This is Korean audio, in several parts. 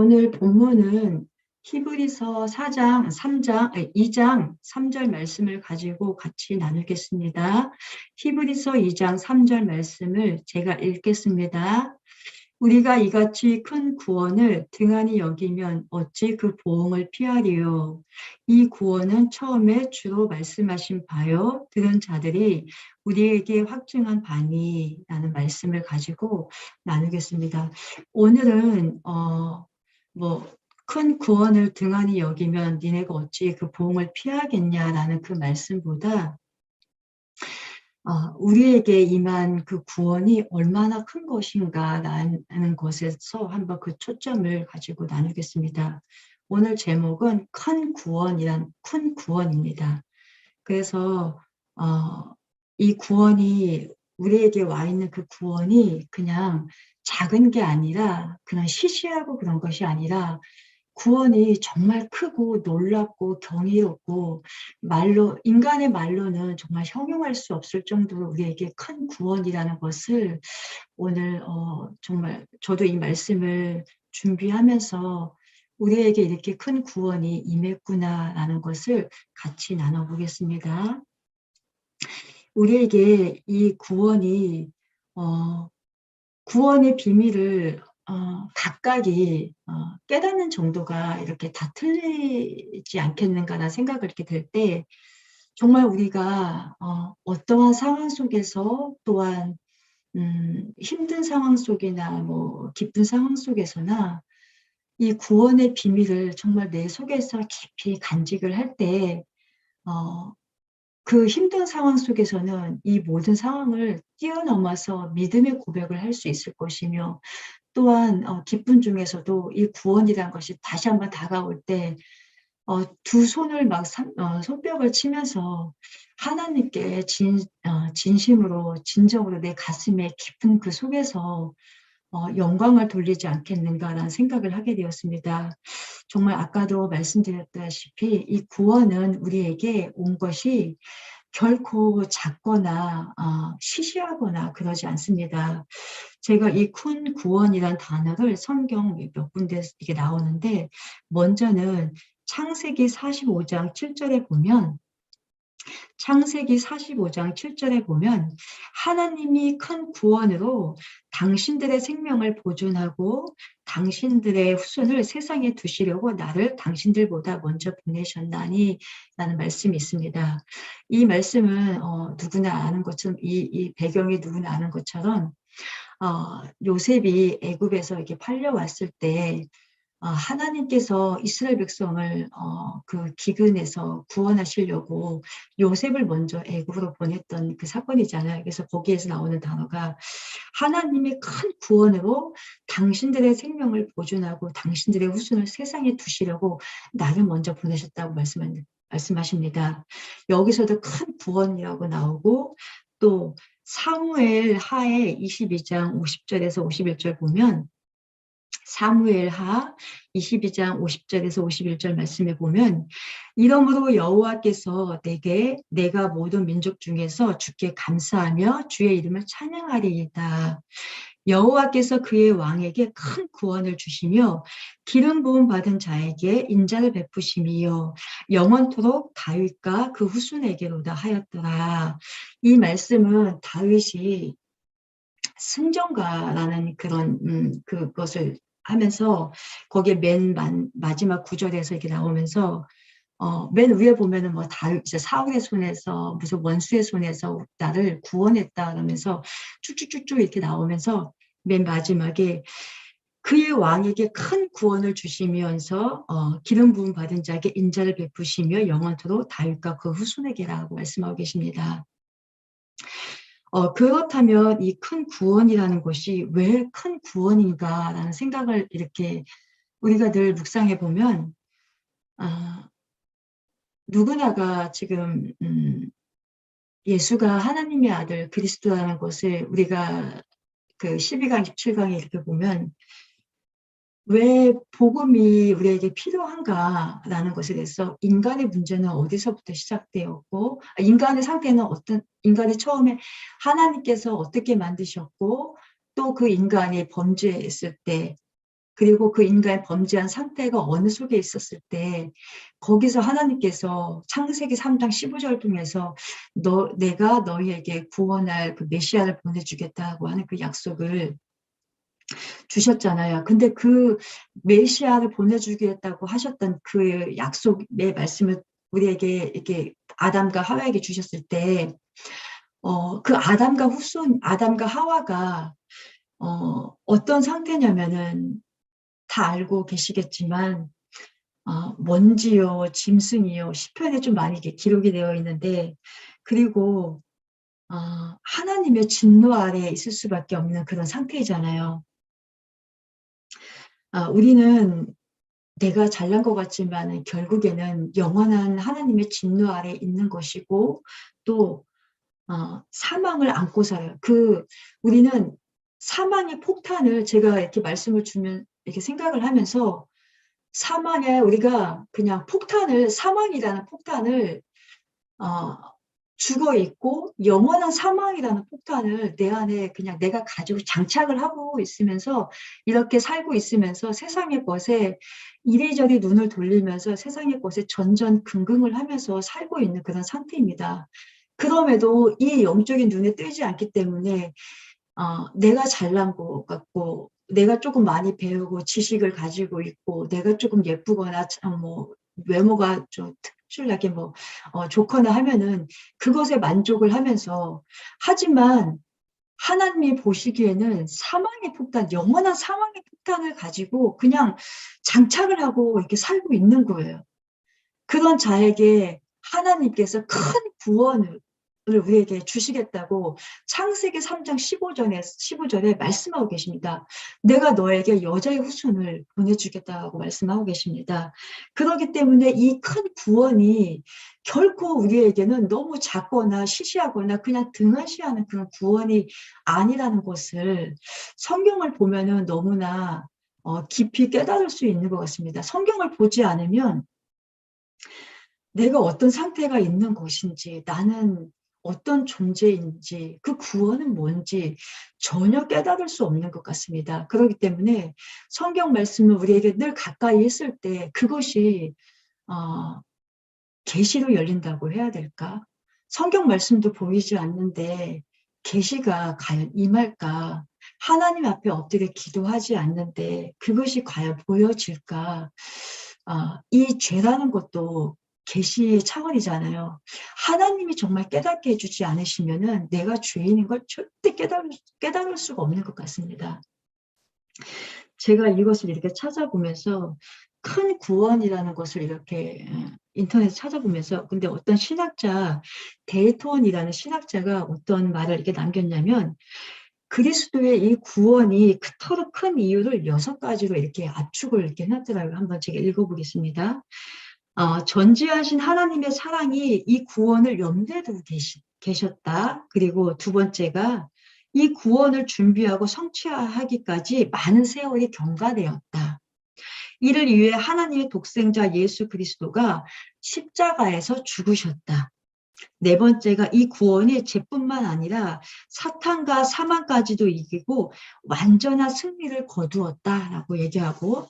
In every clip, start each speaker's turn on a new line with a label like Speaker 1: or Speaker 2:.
Speaker 1: 오늘 본문은 히브리서 4장 3장 2장 3절 말씀을 가지고 같이 나누겠습니다. 히브리서 2장 3절 말씀을 제가 읽겠습니다. 우리가 이같이 큰 구원을 등한히 여기면 어찌 그 보응을 피하리요. 이 구원은 처음에 주로 말씀하신 바요. 들은 자들이 우리에게 확증한 바니 라는 말씀을 가지고 나누겠습니다. 오늘은 어, 뭐, 큰 구원을 등한히 여기면 니네가 어찌 그 보응을 피하겠냐라는 그 말씀보다 어, 우리에게 임한 그 구원이 얼마나 큰 것인가라는 것에서 한번 그 초점을 가지고 나누겠습니다. 오늘 제목은 큰 구원이란 큰 구원입니다. 그래서 어, 이 구원이 우리에게 와 있는 그 구원이 그냥 작은 게 아니라 그냥 시시하고 그런 것이 아니라 구원이 정말 크고 놀랍고 경이롭고 말로 인간의 말로는 정말 형용할 수 없을 정도로 우리에게 큰 구원이라는 것을 오늘 어, 정말 저도 이 말씀을 준비하면서 우리에게 이렇게 큰 구원이 임했구나라는 것을 같이 나눠보겠습니다. 우리에게 이 구원이 어, 구원의 비밀을 어, 각각이 어, 깨닫는 정도가 이렇게 다 틀리지 않겠는가라는 생각을 이렇게 들때 정말 우리가 어, 어떠한 상황 속에서 또한 음, 힘든 상황 속이나 뭐 기쁜 상황 속에서나 이 구원의 비밀을 정말 내 속에서 깊이 간직을 할 때, 어, 그 힘든 상황 속에서는 이 모든 상황을 뛰어넘어서 믿음의 고백을 할 수 있을 것이며 또한 어, 기쁨 중에서도 이 구원이라는 것이 다시 한번 다가올 때 어, 두 손을 막 산, 어, 손뼉을 치면서 하나님께 진, 어, 진심으로 진정으로 내 가슴에 깊은 그 속에서 어, 영광을 돌리지 않겠는가라는 생각을 하게 되었습니다. 정말 아까도 말씀드렸다시피 이 구원은 우리에게 온 것이 결코 작거나 어, 시시하거나 그러지 않습니다. 제가 이 큰 구원이란 단어를 성경 몇 군데 이게 나오는데 먼저는 창세기 45장 7절에 보면 창세기 45장 7절에 보면 하나님이 큰 구원으로 당신들의 생명을 보존하고 당신들의 후손을 세상에 두시려고 나를 당신들보다 먼저 보내셨나니 라는 말씀이 있습니다. 이 말씀은 어, 누구나 아는 것처럼 이, 이 배경이 누구나 아는 것처럼 어, 요셉이 애굽에서 이렇게 팔려왔을 때 어, 하나님께서 이스라엘 백성을 어, 그 기근에서 구원하시려고 요셉을 먼저 애굽으로 보냈던 그 사건이잖아요. 그래서 거기에서 나오는 단어가 하나님의 큰 구원으로 당신들의 생명을 보존하고 당신들의 후손을 세상에 두시려고 나를 먼저 보내셨다고 말씀하십니다. 여기서도 큰 구원이라고 나오고 또 사무엘 하에 22장 50절에서 51절 보면 사무엘 하 22장 50절에서 51절 말씀에 보면 이러므로 여호와께서 내게 내가 모든 민족 중에서 주께 감사하며 주의 이름을 찬양하리이다. 여호와께서 그의 왕에게 큰 구원을 주시며 기름 부음 받은 자에게 인자를 베푸심이요 영원토록 다윗과 그 후손에게로다 하였더라. 이 말씀은 다윗이 승전가라는 그런 음, 그것을 하면서 거기에 맨 마지막 구절에서 이렇게 나오면서 어, 맨 위에 보면은 뭐 다, 이제 사울의 손에서 무슨 원수의 손에서 나를 구원했다 그러면서 쭉쭉쭉쭉 이렇게 나오면서 맨 마지막에 그의 왕에게 큰 구원을 주시면서 어, 기름 부음 받은 자에게 인자를 베푸시며 영원토록 다윗과 그 후손에게라고 말씀하고 계십니다. 어, 그렇다면 이 큰 구원이라는 것이 왜 큰 구원인가라는 생각을 이렇게 우리가 늘 묵상해 보면 아, 누구나가 지금 음, 예수가 하나님의 아들 그리스도라는 것을 우리가 그 12강, 17강에 이렇게 보면 왜 복음이 우리에게 필요한가라는 것에 대해서 인간의 문제는 어디서부터 시작되었고 아, 인간의 상태는 어떤 인간이 처음에 하나님께서 어떻게 만드셨고 또 그 인간이 범죄했을 때 그리고 그 인간의 범죄한 상태가 어느 속에 있었을 때 거기서 하나님께서 창세기 3장 15절 통해서 너 내가 너희에게 구원할 그 메시아를 보내주겠다고 하는 그 약속을 주셨잖아요. 근데 그 메시아를 보내주겠다고 하셨던 그 약속의 말씀을 우리에게 이렇게 아담과 하와에게 주셨을 때, 어, 그 아담과 후손, 아담과 하와가, 어, 어떤 상태냐면은 다 알고 계시겠지만, 어, 먼지요, 짐승이요, 시편에 좀 많이 이렇게 기록이 되어 있는데, 그리고, 어, 하나님의 진노 아래에 있을 수밖에 없는 그런 상태이잖아요. 아, 우리는 내가 잘난 것 같지만 결국에는 영원한 하나님의 진노 아래 있는 것이고 또 어, 사망을 안고 살아요. 그 우리는 사망의 폭탄을 제가 이렇게 말씀을 주면 이렇게 생각을 하면서 사망에 우리가 그냥 폭탄을 사망이라는 폭탄을 어, 죽어 있고 영원한 사망이라는 폭탄을 내 안에 그냥 내가 가지고 장착을 하고 있으면서 이렇게 살고 있으면서 세상의 것에 이리저리 눈을 돌리면서 세상의 것에 전전긍긍을 하면서 살고 있는 그런 상태입니다. 그럼에도 이 영적인 눈에 뜨지 않기 때문에 어, 내가 잘난 것 같고 내가 조금 많이 배우고 지식을 가지고 있고 내가 조금 예쁘거나 뭐 외모가 좀 특출나게 뭐 어, 좋거나 하면은 그것에 만족을 하면서 하지만 하나님이 보시기에는 사망의 폭탄, 영원한 사망의 폭탄을 가지고 그냥 장착을 하고 이렇게 살고 있는 거예요. 그런 자에게 하나님께서 큰 구원을 우리에게 주시겠다고 창세기 3장 15절에, 15절에 말씀하고 계십니다. 내가 너에게 여자의 후손을 보내주겠다고 말씀하고 계십니다. 그렇기 때문에 이 큰 구원이 결코 우리에게는 너무 작거나 시시하거나 그냥 등한시하는 그런 구원이 아니라는 것을 성경을 보면은 너무나 어, 깊이 깨달을 수 있는 것 같습니다. 성경을 보지 않으면 내가 어떤 상태가 있는 것인지 나는 어떤 존재인지 그 구원은 뭔지 전혀 깨달을 수 없는 것 같습니다. 그렇기 때문에 성경 말씀을 우리에게 늘 가까이 있을 때 그것이 어, 계시로 열린다고 해야 될까? 성경 말씀도 보이지 않는데 계시가 과연 임할까? 하나님 앞에 엎드려 기도하지 않는데 그것이 과연 보여질까? 아, 이 죄라는 것도 계시의 차원이잖아요. 하나님이 정말 깨닫게 해주지 않으시면은 내가 죄인인 걸 절대 깨달을, 깨달을 수가 없는 것 같습니다. 제가 이것을 이렇게 찾아보면서 큰 구원이라는 것을 이렇게 인터넷에 찾아보면서 근데 어떤 신학자 데이톤이라는 신학자가 어떤 말을 이렇게 남겼냐면 그리스도의 이 구원이 그토록 큰 이유를 여섯 가지로 이렇게 압축을 이렇게 해놨더라고요. 한번 제가 읽어보겠습니다. 어, 전지하신 하나님의 사랑이 이 구원을 염두에 두고 계시, 계셨다. 그리고 두 번째가 이 구원을 준비하고 성취하기까지 많은 세월이 경과되었다. 이를 위해 하나님의 독생자 예수 그리스도가 십자가에서 죽으셨다. 네 번째가 이 구원이 죄뿐만 아니라 사탄과 사망까지도 이기고 완전한 승리를 거두었다라고 얘기하고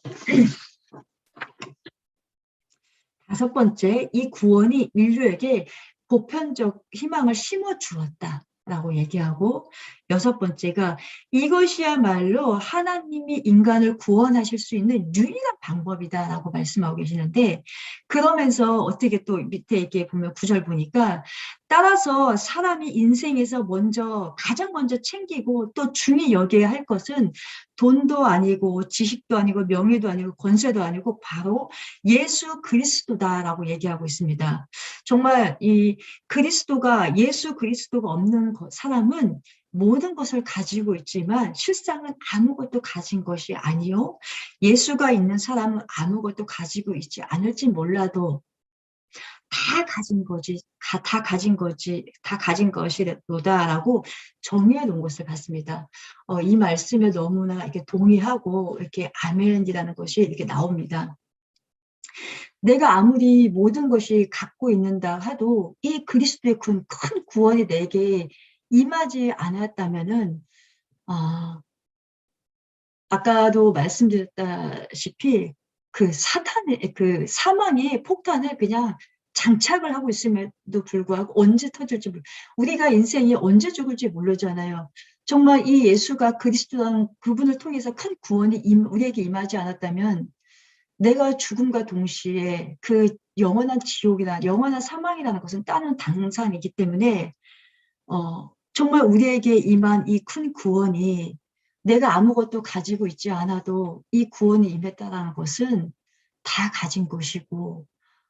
Speaker 1: 다섯 번째, 이 구원이 인류에게 보편적 희망을 심어 주었다. 라고 얘기하고 여섯 번째가 이것이야말로 하나님이 인간을 구원하실 수 있는 유일한 방법이다라고 말씀하고 계시는데 그러면서 어떻게 또 밑에 이렇게 보면 구절 보니까 따라서 사람이 인생에서 먼저 가장 먼저 챙기고 또 중히 여겨야 할 것은 돈도 아니고 지식도 아니고 명예도 아니고 권세도 아니고 바로 예수 그리스도다라고 얘기하고 있습니다. 정말 이 그리스도가 예수 그리스도가 없는 사람은 모든 것을 가지고 있지만 실상은 아무것도 가진 것이 아니요. 예수가 있는 사람은 아무것도 가지고 있지 않을지 몰라도 다 가진 거지, 다 가진 거지, 다 가진 것이로다라고 정의해 놓은 것을 봤습니다. 어, 이 말씀에 너무나 이렇게 동의하고 이렇게 아멘이라는 것이 이렇게 나옵니다. 내가 아무리 모든 것이 갖고 있는다 하도 이 그리스도의 큰, 큰 구원이 내게 임하지 않았다면은 어, 아까도 말씀드렸다시피 그 사탄의 그 사망의 폭탄을 그냥 장착을 하고 있음에도 불구하고 언제 터질지 모르 우리가 인생이 언제 죽을지 모르잖아요. 정말 이 예수가 그리스도라는 그분을 통해서 큰 구원이 임, 우리에게 임하지 않았다면 내가 죽음과 동시에 그 영원한 지옥이나 영원한 사망이라는 것은 따는 당산이기 때문에 어, 정말 우리에게 임한 이 큰 구원이 내가 아무것도 가지고 있지 않아도 이 구원이 임했다는 것은 다 가진 것이고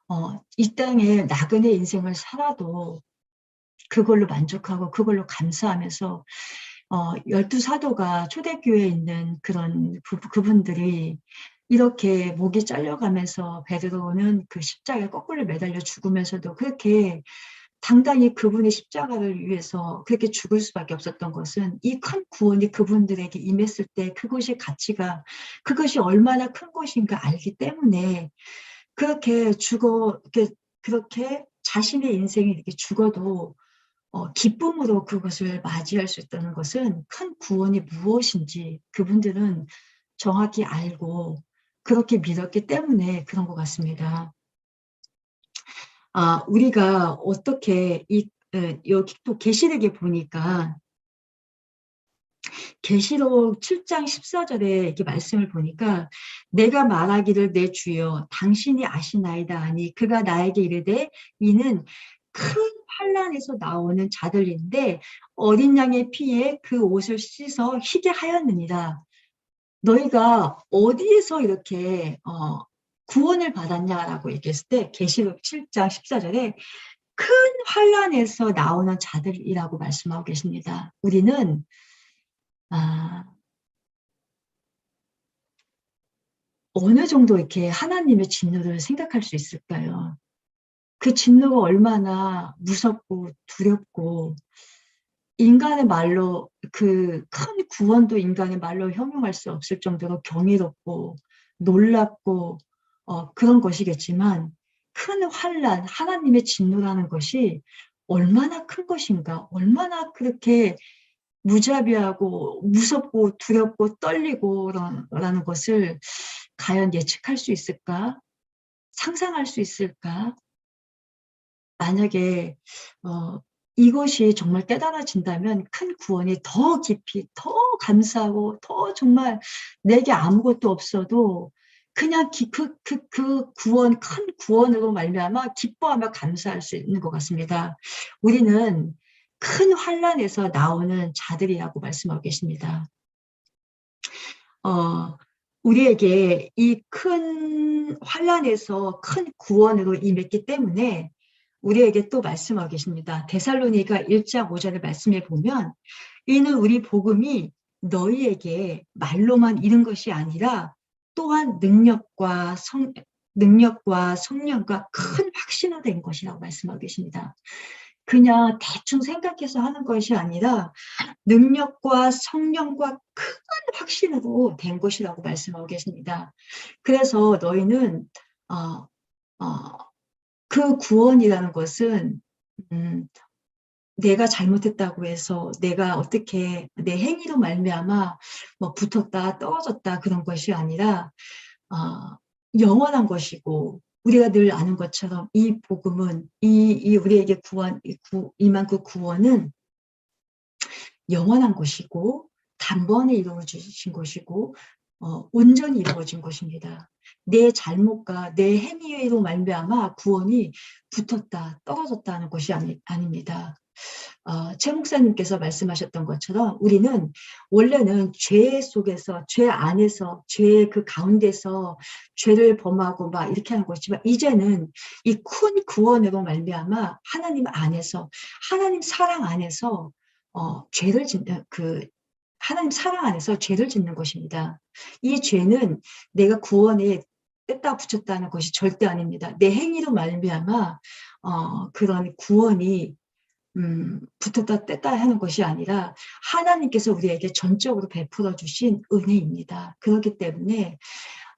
Speaker 1: 어, 이 땅에 나그네 인생을 살아도 그걸로 만족하고 그걸로 감사하면서 어, 열두 사도가 초대교회에 있는 그런 그, 그분들이 이렇게 목이 잘려가면서 베드로는 그 십자가에 거꾸로 매달려 죽으면서도 그렇게 당당히 그분의 십자가를 위해서 그렇게 죽을 수밖에 없었던 것은 이 큰 구원이 그분들에게 임했을 때 그것이 가치가 그것이 얼마나 큰 것인가 알기 때문에 그렇게 죽어 그렇게, 그렇게 자신의 인생이 이렇게 죽어도 어, 기쁨으로 그것을 맞이할 수 있다는 것은 큰 구원이 무엇인지 그분들은 정확히 알고 그렇게 믿었기 때문에 그런 것 같습니다. 아, 우리가 어떻게 이 여기 또 계시록에 보니까 계시록 7장 14절에 이렇게 말씀을 보니까 내가 말하기를 내 주여 당신이 아시나이다 하니 그가 나에게 이르되 이는 큰 환란에서 나오는 자들인데 어린 양의 피에 그 옷을 씻어 희게 하였느니라. 너희가 어디에서 이렇게 어, 구원을 받았냐라고 얘기했을 때 계시록 7장 14절에 큰 환란에서 나오는 자들이라고 말씀하고 계십니다. 우리는 아, 어느 정도 이렇게 하나님의 진노를 생각할 수 있을까요? 그 진노가 얼마나 무섭고 두렵고 인간의 말로 그 큰 구원도 인간의 말로 형용할 수 없을 정도로 경이롭고 놀랍고 어, 그런 것이겠지만 큰 환란, 하나님의 진노라는 것이 얼마나 큰 것인가, 얼마나 그렇게 무자비하고 무섭고 두렵고 떨리고 라는 것을 과연 예측할 수 있을까? 상상할 수 있을까? 만약에 어, 이것이 정말 깨달아진다면 큰 구원이 더 깊이, 더 감사하고 더 정말 내게 아무것도 없어도 그냥 기, 그, 그, 그 구원, 큰 구원으로 말미암아 기뻐하며 감사할 수 있는 것 같습니다. 우리는 큰 환란에서 나오는 자들이라고 말씀하고 계십니다. 어, 우리에게 이 큰 환란에서 큰 구원으로 임했기 때문에 우리에게 또 말씀하고 계십니다. 데살로니가 1장 5절을 말씀해 보면 이는 우리 복음이 너희에게 말로만 이른 것이 아니라 또한 능력과 성, 능력과 성령과 큰 확신화된 것이라고 말씀하고 계십니다. 그냥 대충 생각해서 하는 것이 아니라 능력과 성령과 큰 확신으로 된 것이라고 말씀하고 계십니다. 그래서 너희는 어, 어, 그 구원이라는 것은 음, 내가 잘못했다고 해서 내가 어떻게 내 행위로 말미암아 뭐 붙었다 떨어졌다 그런 것이 아니라 어, 영원한 것이고 우리가 늘 아는 것처럼 이 복음은 이, 이 우리에게 구원 구, 임한 그 구원은 영원한 것이고 단번에 이루어진 것이고 어, 온전히 이루어진 것입니다. 내 잘못과 내 행위로 말미암아 구원이 붙었다 떨어졌다는 것이 아니, 아닙니다. 어, 최 목사님께서 말씀하셨던 것처럼 우리는 원래는 죄 속에서 죄 안에서 죄그 가운데서 죄를 범하고 막 이렇게 하는 것이지만 이제는 이 큰 구원으로 말미암아 하나님 안에서 하나님 사랑 안에서 어, 죄를 짓는 그 하나님 사랑 안에서 죄를 짓는 것입니다. 이 죄는 내가 구원에 뗐다 붙였다는 것이 절대 아닙니다. 내 행위로 말미암아 어, 그런 구원이 음, 붙었다 뗐다 하는 것이 아니라 하나님께서 우리에게 전적으로 베풀어 주신 은혜입니다. 그렇기 때문에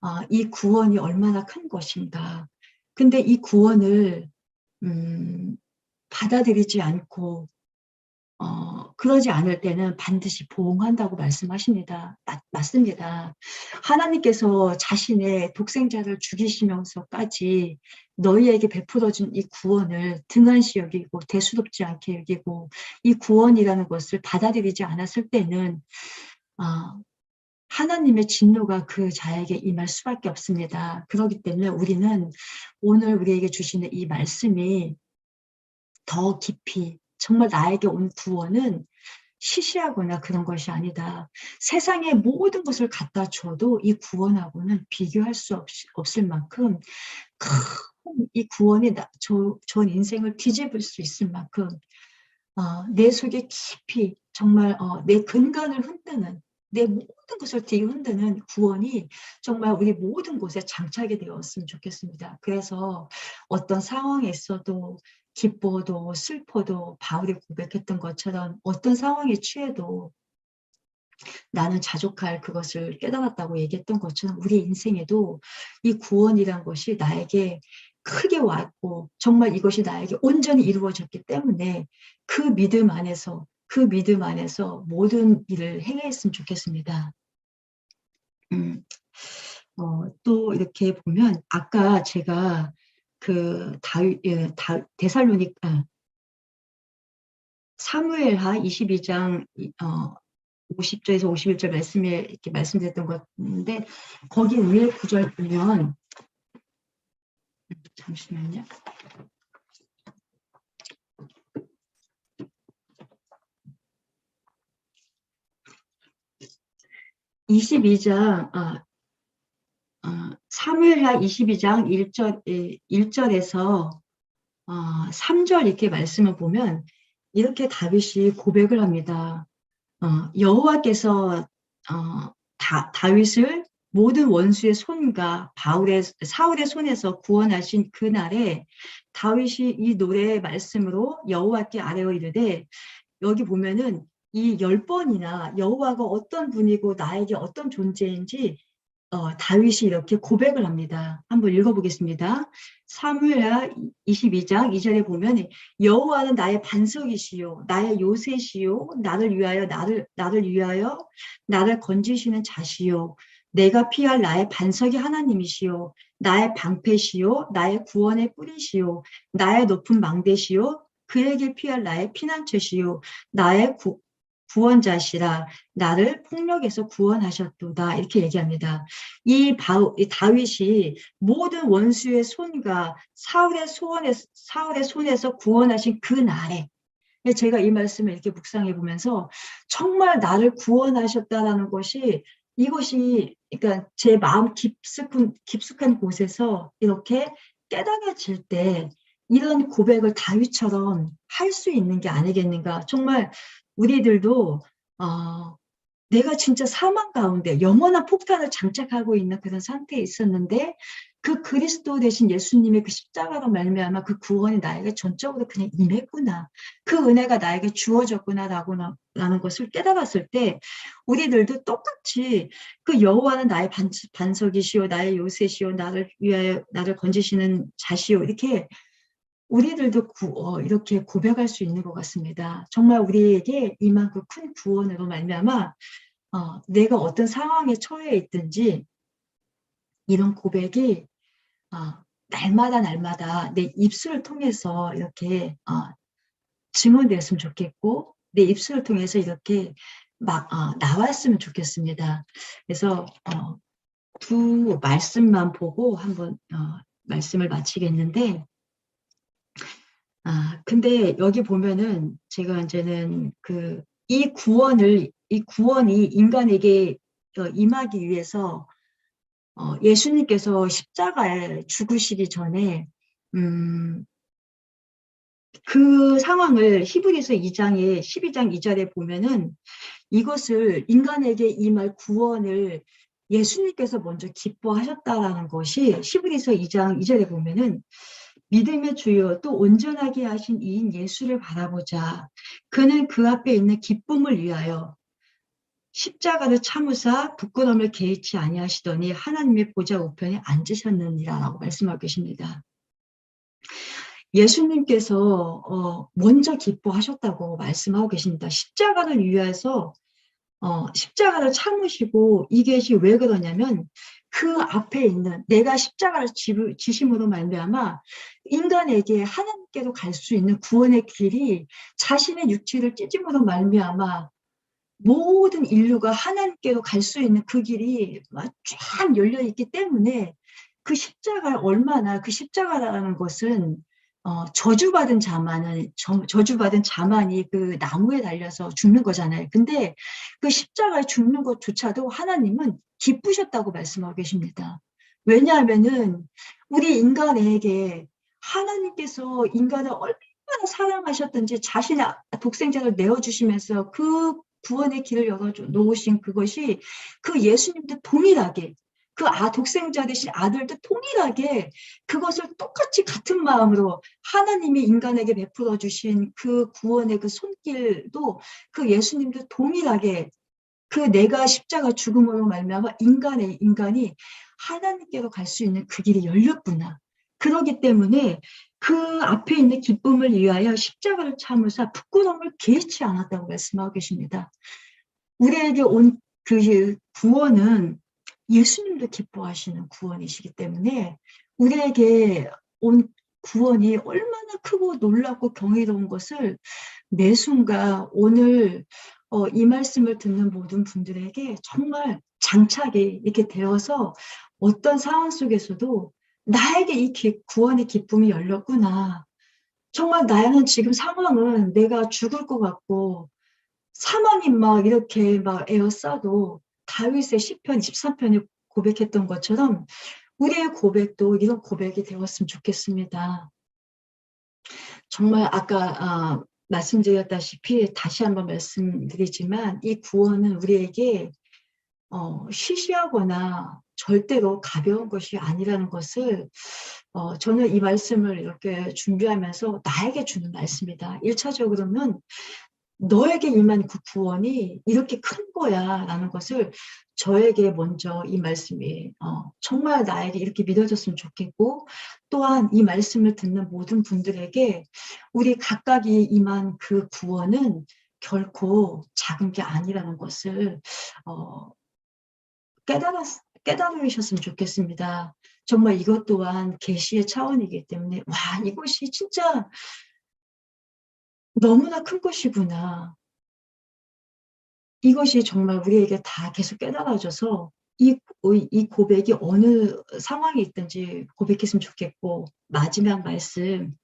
Speaker 1: 어, 이 구원이 얼마나 큰 것인가. 근데 이 구원을 음, 받아들이지 않고 어, 그러지 않을 때는 반드시 보응한다고 말씀하십니다. 맞, 맞습니다. 하나님께서 자신의 독생자를 죽이시면서까지 너희에게 베풀어준 이 구원을 등한시 여기고 대수롭지 않게 여기고 이 구원이라는 것을 받아들이지 않았을 때는 아, 하나님의 진노가 그 자에게 임할 수밖에 없습니다. 그렇기 때문에 우리는 오늘 우리에게 주시는 이 말씀이 더 깊이 정말 나에게 온 구원은 시시하거나 그런 것이 아니다. 세상의 모든 것을 갖다 줘도 이 구원하고는 비교할 수 없, 없을 만큼 큰 이 구원이 나, 저, 전 인생을 뒤집을 수 있을 만큼 어, 내 속에 깊이 정말 어, 내 근간을 흔드는 내 모든 것을 뒤 흔드는 구원이 정말 우리 모든 곳에 장착이 되었으면 좋겠습니다. 그래서 어떤 상황에 있어도 기뻐도 슬퍼도 바울이 고백했던 것처럼 어떤 상황에 취해도 나는 자족할 그것을 깨달았다고 얘기했던 것처럼 우리 인생에도 이 구원이란 것이 나에게 크게 왔고 정말 이것이 나에게 온전히 이루어졌기 때문에 그 믿음 안에서 그 믿음 안에서 모든 일을 행했으면 좋겠습니다. 음, 어, 또 이렇게 보면 아까 제가 그 다윗 예, 다, 데살로니가 아, 사무엘하 22장 어, 50절에서 51절 말씀에 이렇게 말씀드렸던 것인데 거기 위에 구절 보면 잠시만요. 22장 아, 어, 사무엘하 22장 1절 1절에서 어, 3절 이렇게 말씀을 보면 이렇게 다윗이 고백을 합니다. 어, 여호와께서 어, 다, 다윗을 모든 원수의 손과 바울의 사울의 손에서 구원하신 그 날에 다윗이 이 노래의 말씀으로 여호와께 아뢰어 이르되 여기 보면은 이 열 번이나 여호와가 어떤 분이고 나에게 어떤 존재인지 어, 다윗이 이렇게 고백을 합니다. 한번 읽어보겠습니다. 사무엘하 22장 2절에 보면 여호와는 나의 반석이시요 나의 요새시요 나를 위하여 나를 나를 위하여 나를 건지시는 자시요 내가 피할 나의 반석이 하나님이시요 나의 방패시요 나의 구원의 뿌리시요 나의 높은 망대시요 그에게 피할 나의 피난처시요 나의 구, 구원자시라 나를 폭력에서 구원하셨도다 이렇게 얘기합니다. 이, 바우, 이 다윗이 모든 원수의 손과 사울의 손에 사울의 손에서 구원하신 그 날에 제가 이 말씀을 이렇게 묵상해 보면서 정말 나를 구원하셨다라는 것이 이것이 그러니까 제 마음 깊숙한 깊숙한 곳에서 이렇게 깨달아질 때 이런 고백을 다윗처럼 할 수 있는 게 아니겠는가 정말 우리들도 어, 내가 진짜 사망 가운데 영원한 폭탄을 장착하고 있는 그런 상태에 있었는데 그 그리스도 대신 예수님의 그 십자가로 말미암아 그 구원이 나에게 전적으로 그냥 임했구나. 그 은혜가 나에게 주어졌구나라고 라는 것을 깨달았을 때 우리들도 똑같이 그 여호와는 나의 반, 반석이시오 나의 요새시오 나를 위하여 나를 건지시는 자시오 이렇게 우리들도 구, 어, 이렇게 고백할 수 있는 것 같습니다. 정말 우리에게 이만큼 큰 구원으로 말미암아 어, 내가 어떤 상황에 처해 있든지 이런 고백이 어, 날마다 날마다 내 입술을 통해서 이렇게 어, 증언되었으면 좋겠고 내 입술을 통해서 이렇게 막 어, 나왔으면 좋겠습니다. 그래서 어, 두 말씀만 보고 한번 어, 말씀을 마치겠는데 아, 근데 여기 보면은 제가 이제는 그 이 구원을 이 구원이 인간에게 어, 임하기 위해서 어, 예수님께서 십자가에 죽으시기 전에 음, 그 상황을 히브리서 2장에 12장 2절에 보면은 이것을 인간에게 임할 구원을 예수님께서 먼저 기뻐하셨다라는 것이 히브리서 2장 2절에 보면은 믿음의 주요 또 온전하게 하신 이인 예수를 바라보자. 그는 그 앞에 있는 기쁨을 위하여 십자가를 참으사 부끄러움을 개의치 아니하시더니 하나님의 보좌 우편에 앉으셨느니라 라고 말씀하고 계십니다. 예수님께서 어 먼저 기뻐하셨다고 말씀하고 계십니다. 십자가를 위해서 어 십자가를 참으시고 이것이 왜 그러냐면 그 앞에 있는 내가 십자가를 지심으로 말미암아 인간에게 하나님께로 갈 수 있는 구원의 길이 자신의 육체를 찢음으로 말미암아 모든 인류가 하나님께로 갈 수 있는 그 길이 막쫙 열려 있기 때문에 그 십자가 얼마나 그 십자가라는 것은 어 저주받은 자만은 저 저주받은 자만이 그 나무에 달려서 죽는 거잖아요. 근데 그 십자가에 죽는 것조차도 하나님은 기쁘셨다고 말씀하고 계십니다. 왜냐하면은 우리 인간에게 하나님께서 인간을 얼마나 사랑하셨든지 자신의 아 독생자를 내어 주시면서 그 구원의 길을 열어 놓으신 그것이 그 예수님도 동일하게 그 아 독생자 되신 아들도 동일하게 그것을 똑같이 같은 마음으로 하나님이 인간에게 베풀어 주신 그 구원의 그 손길도 그 예수님도 동일하게 그 내가 십자가 죽음으로 말미암아 인간의 인간이 하나님께로 갈 수 있는 그 길이 열렸구나. 그러기 때문에 그 앞에 있는 기쁨을 위하여 십자가를 참으사 부끄러움을 개의치 않았다고 말씀하고 계십니다. 우리에게 온 그 구원은 예수님도 기뻐하시는 구원이시기 때문에 우리에게 온 구원이 얼마나 크고 놀랍고 경이로운 것을 매 순간 오늘 어 이 말씀을 듣는 모든 분들에게 정말 장착이 이렇게 되어서 어떤 상황 속에서도 '나에게 이 기 구원의 기쁨이 열렸구나. 정말 나는 지금 상황은 내가 죽을 것 같고 사망이 막 이렇게 막 에워싸도 다윗의 시편 23편에 고백했던 것처럼 우리의 고백도 이런 고백이 되었으면 좋겠습니다. 정말 아까 아 말씀드렸다시피 다시 한번 말씀드리지만 이 구원은 우리에게 어 시시하거나 절대로 가벼운 것이 아니라는 것을 어 저는 이 말씀을 이렇게 준비하면서 나에게 주는 말씀이다. 1 차적으로는 ' 너에게 임한 그 구원이 이렇게 큰 거야.'라는 것을 저에게 먼저 이 말씀이 어 정말 나에게 이렇게 믿어졌으면 좋겠고 또한 이 말씀을 듣는 모든 분들에게 우리 각각이 임한 그 구원은 결코 작은 게 아니라는 것을 어 깨달았 깨달으셨으면 좋겠습니다. 정말 이것 또한 계시의 차원이기 때문에 '와 이것이 진짜 너무나 큰 것이구나.' 이것이 정말 우리에게 다 계속 깨달아져서 이어이 고백이 어느 상황에 있든지 고백했으면 좋겠고 마지막 말씀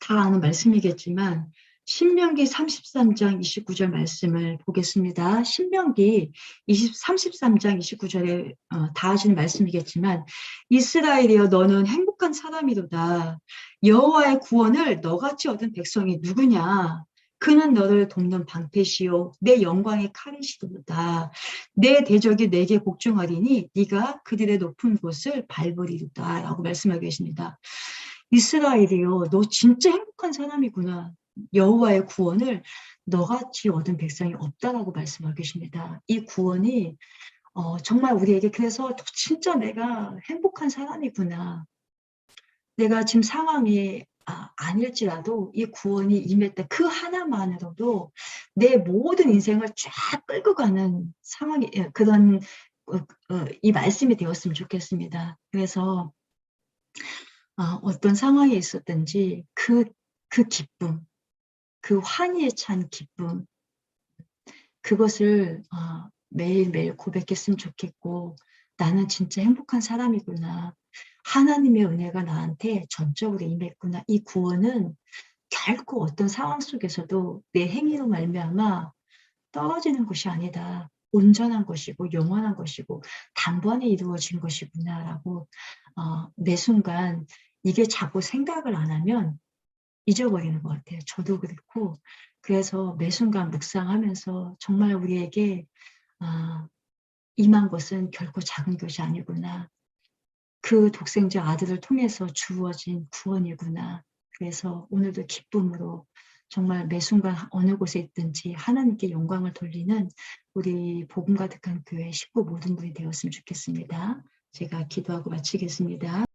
Speaker 1: 다 아는 말씀이겠지만 신명기 33장 29절 말씀을 보겠습니다. 신명기 20 33장 29 절에 어다 아시는 말씀이겠지만 "이스라엘이여 너는 행복한 사람이로다. 여호와의 구원을 너같이 얻은 백성이 누구냐? 그는 너를 돕는 방패시요 내 영광의 칼이시도다. 내 대적이 내게 복종하리니 네가 그들의 높은 곳을 밟으리로다."라고 말씀하고 계십니다. "이스라엘이여 너 진짜 행복한 사람이구나. 여호와의 구원을 너같이 얻은 백성이 없다."라고 말씀하고 계십니다. 이 구원이 어 정말 우리에게 그래서 '진짜 내가 행복한 사람이구나. 내가 지금 상황이 아 아닐지라도 이 구원이 임했다.' 그 하나만으로도 내 모든 인생을 쫙 끌고 가는 상황이 예 그런 어 어 이 말씀이 되었으면 좋겠습니다. 그래서 아 어떤 상황에 있었든지 그 그 기쁨 그 환희에 찬 기쁨 그것을 어 매일매일 고백했으면 좋겠고 '나는 진짜 행복한 사람이구나. 하나님의 은혜가 나한테 전적으로 임했구나.' 이 구원은 결코 어떤 상황 속에서도 내 행위로 말미암아 떨어지는 것이 아니다. 온전한 것이고 영원한 것이고 단번에 이루어진 것이구나라고 어 매 순간 이게 자꾸 생각을 안 하면 잊어버리는 것 같아요. 저도 그렇고 그래서 매 순간 묵상하면서 정말 우리에게 아 임한 것은 결코 작은 것이 아니구나. 그 독생자 아들을 통해서 주어진 구원이구나. 그래서 오늘도 기쁨으로 정말 매 순간 어느 곳에 있든지 하나님께 영광을 돌리는 우리 복음 가득한 교회 식구 모든 분이 되었으면 좋겠습니다. 제가 기도하고 마치겠습니다.